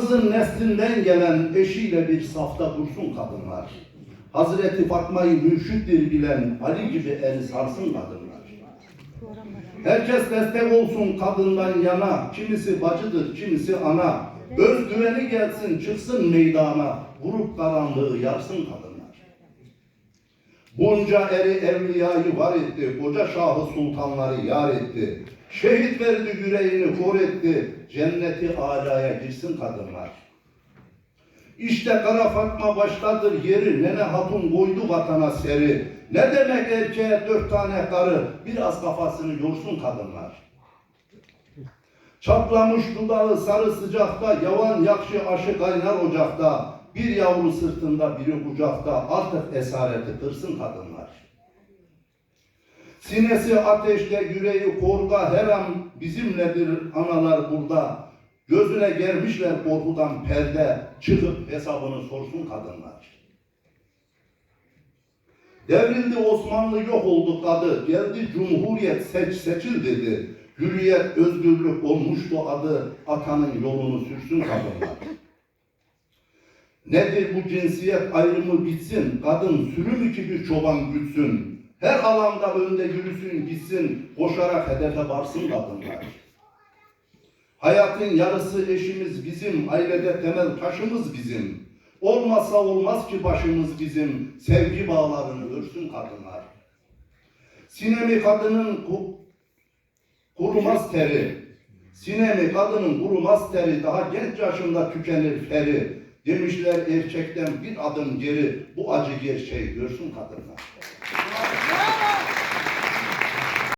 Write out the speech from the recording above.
Kızın neslinden gelen eşiyle bir safta dursun kadınlar. Hazreti Fatma'yı mürşittir bilen Ali gibi el sarsın kadınlar. Herkes destek olsun kadından yana, kimisi bacıdır, kimisi ana. Özgüveni gelsin, çıksın meydana, vurup karanlığı yarsın kadınlar. Bunca eri evliyayı var etti, koca şahı sultanları yar etti. Şehit verdi yüreğini kor etti, cenneti alaya girsin kadınlar. İşte Kara Fatma başladır yeri, Nene Hatun koydu vatana seri. Ne demek erkeğe dört tane karı, biraz kafasını yorsun kadınlar. Çatlamış dudağı sarı sıcakta, yavan yakşı aşı kaynar ocakta. Bir yavru sırtında biri kucakta, artık esareti kırsın kadınlar. Sinesi ateşte, yüreği korga, her an bizimledir analar burada. Gözüne germişler korkudan perde, çıkıp hesabını sorsun kadınlar. Devrildi Osmanlı yok oldu kadı, geldi Cumhuriyet seç seçil dedi. Hürriyet, özgürlük olmuştu adı, atanın yolunu sürsün kadınlar. Nedir bu cinsiyet ayrımı bitsin, kadın sürüm iki bir çoban gütsün. Her alanda önde yürüsün gitsin, koşarak hedefe varsın kadınlar. Hayatın yarısı eşimiz bizim, ailede temel taşımız bizim. Olmazsa olmaz ki başımız bizim, sevgi bağlarını örsün kadınlar. Sinemi kadının ku- kurumaz teri, sinemi kadının kurumaz teri, daha genç yaşında tükenir feri. Demişler erkekten bir adım geri, bu acı gerçeği görsün kadınlar.